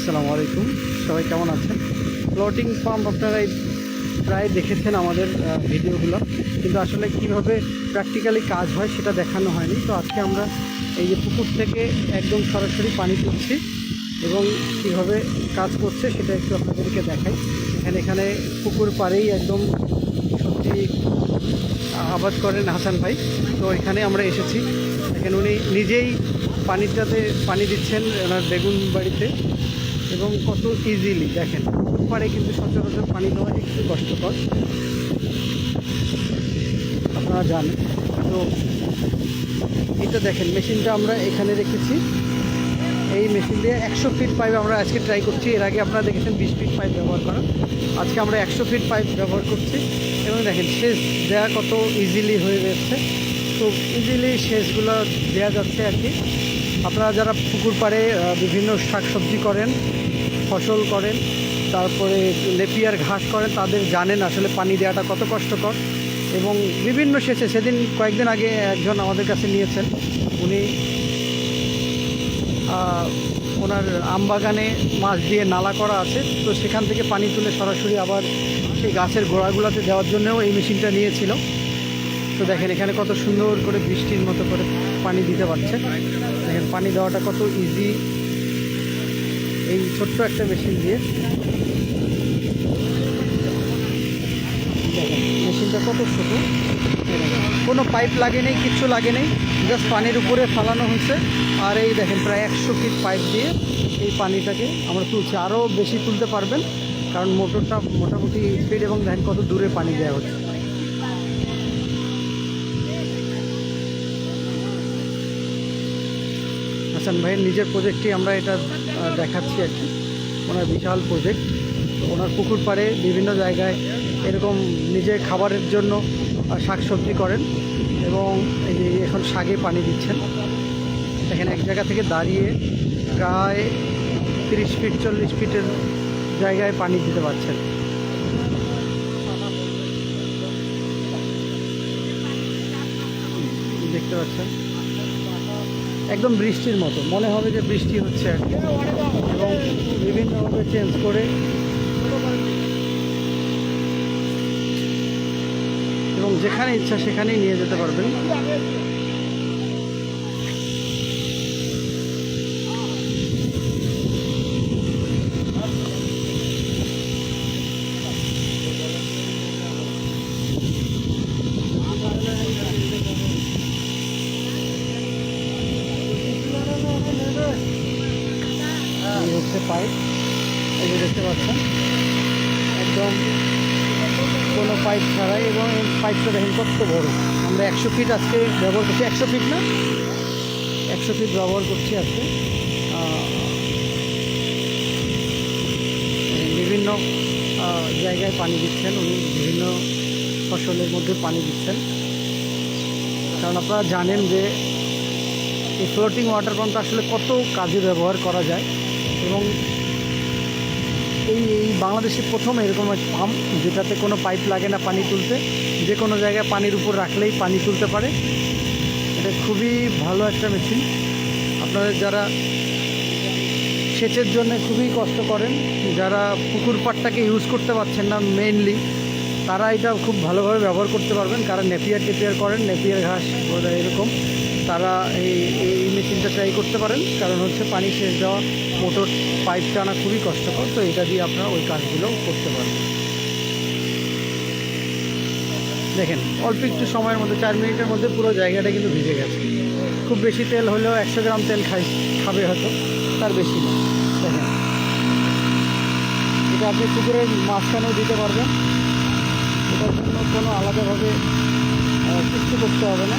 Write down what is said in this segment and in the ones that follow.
আসসালামু আলাইকুম। সবাই কেমন আছেন? ফ্লোটিং পাম্প আপনারা প্রায় দেখেছেন আমাদের ভিডিওগুলো। কিন্তু আসলে কীভাবে প্র্যাকটিক্যালি কাজ হয় সেটা দেখানো হয়নি। তো আজকে আমরা এই যে পুকুর থেকে একদম সরাসরি পানি তুলছি এবং কীভাবে কাজ করছে সেটা একটু আপনাদেরকে দেখাই। এখানে এখানে পুকুর পাড়েই একদম সত্যি আবাদ করেন হাসান ভাই। তো এখানে আমরা এসেছি। এখানে উনি নিজেই পানিটাতে পানি দিচ্ছেন, ওনার বেগুন বাড়িতে। এবং কত ইজিলি দেখেন পাড়ে কিন্তু সচরাচর পানি দেওয়া একটু কষ্টকর। আপনারা জানেন। তো এটা দেখেন, মেশিনটা আমরা এখানে রেখেছি। এই মেশিন দিয়ে একশো ফিট পাইপ আমরা আজকে ট্রাই করছি। এর আগে আপনারা দেখেছেন বিশ ফিট পাইপ ব্যবহার করা। আজকে আমরা একশো ফিট পাইপ ব্যবহার করছি। এবং দেখেন, সেচ দেওয়া কত ইজিলি হয়ে যাচ্ছে তো ইজিলি সেচগুলো দেওয়া যাচ্ছে আর কি। আপনারা যারা পুকুর পাড়ে বিভিন্ন শাকসবজি করেন ফসল করেন, তারপরে লেপিয়ার ঘাস করেন, তাদের জানেন আসলে পানি দেওয়াটা কত কষ্টকর। এবং বিভিন্ন সেচে, সেদিন কয়েকদিন আগে একজন আমাদের কাছে নিয়েছেন, উনি ওনার আমবাগানে মাছ দিয়ে নালা করা আছে, তো সেখান থেকে পানি তুলে সরাসরি আবার সেই গাছের গোড়াগুলোতে দেওয়ার জন্যও এই মেশিনটা নিয়েছিল। তো দেখেন এখানে কত সুন্দর করে বৃষ্টির মতো করে পানি দিতে পারছে। দেখেন পানি দেওয়াটা কত ইজি এই ছোট্ট একটা মেশিন দিয়ে। মেশিনটা কত ছোটো? কোনো পাইপ লাগে নেই, কিচ্ছু লাগে নেই। জাস্ট পানির উপরে ফালানো হয়েছে। আর এই দেখেন, প্রায় একশো ফিট পাইপ দিয়ে এই পানিটাকে আমরা তুলছি। আরও বেশি তুলতে পারবেন, কারণ মোটরটা মোটামুটি স্পিড এবং দেখেন কত দূরে পানি দেওয়া হচ্ছে। হাসান ভাইয়ের নিজের প্রজেক্টই আমরা এটা দেখাচ্ছি আর কি। ওনার বিশাল প্রজেক্ট ওনার পুকুর পাড়ে বিভিন্ন জায়গায় এরকম নিজে খাবারের জন্য শাকসবজি করেন এবং এই যে এখন শাকে পানি দিচ্ছেন। এখানে এক জায়গা থেকে দাঁড়িয়ে প্রায় তিরিশ ফিট চল্লিশ ফিটের জায়গায় পানি দিতে পারছেন। দেখতে পাচ্ছেন? একদম বৃষ্টির মতো মনে হবে যে বৃষ্টি হচ্ছে আর কি। এবং বিভিন্নভাবে চেঞ্জ করে এবং যেখানে ইচ্ছা সেখানেই নিয়ে যেতে পারবেন পাইপ, এই যে দেখতে পাচ্ছেন। একদম কোনো পাইপ ছাড়াই এবং এই পাইপটা দেখেন কত বড়। আমরা একশো ফিট আজকে ব্যবহার করছি। একশো ফিট না? একশো ফিট ব্যবহার করছি আজকে। বিভিন্ন জায়গায় পানি দিচ্ছেন। উনি বিভিন্ন ফসলের মধ্যে পানি দিচ্ছেন। কারণ আপনারা জানেন যে এই ফ্লোটিং ওয়াটার পাম্পটা আসলে কত কাজে ব্যবহার করা যায়। এবং এই এই বাংলাদেশে প্রথম এরকম এক পাম্প যেটাতে কোনো পাইপ লাগে না পানি তুলতে, যে কোনো জায়গায় পানির উপর রাখলেই পানি তুলতে পারে। এটা খুবই ভালো একটা মেশিন আপনাদের যারা সেচের জন্য খুবই কষ্ট করেন, যারা পুকুর পাড়টাকে ইউজ করতে পারছেন না মেইনলি তারা এটা খুব ভালোভাবে ব্যবহার করতে পারবেন। কারণ নেপিয়ার টেপিয়ার করেন, নেপিয়ার ঘাস এরকম। তারা এই এই মেশিনটা ট্রাই করতে পারেন। কারণ হচ্ছে পানি শেষ দেওয়া মোটর পাইপ টানা খুবই কষ্টকর, তো এটা দিয়ে আপনারা ওই কাজগুলো করতে পারেন। দেখেন, অল্প একটু সময়ের মধ্যে, চার মিনিটের মধ্যে পুরো জায়গাটা কিন্তু ভিজে গেছে। খুব বেশি তেল হলেও একশো গ্রাম তেল খাই, খাবে হয়তো, তার বেশি না। দেখেন। এটা আপনি পুকুরের মাঝখানেও দিতে পারবেন। এটার জন্য কোনো আলাদাভাবে কিচ্ছু করতে হবে না।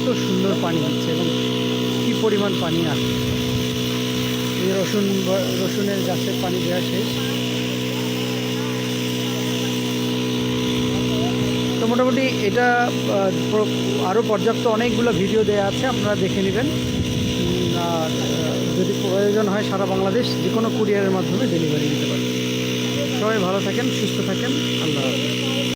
কত সুন্দর পানি হচ্ছে এবং কী পরিমাণ পানি আসছে। এই রসুন রসুনের গাছের পানি দেওয়া শেষ। তো মোটামুটি এটা আরও পর্যাপ্ত অনেকগুলো ভিডিও দেওয়া আছে, আপনারা দেখে নেবেন। আর যদি প্রয়োজন হয় সারা বাংলাদেশ যে কোনো কুরিয়ারের মাধ্যমে ডেলিভারি দিতে পারে সবাই ভালো থাকেন, সুস্থ থাকেন, আল্লাহ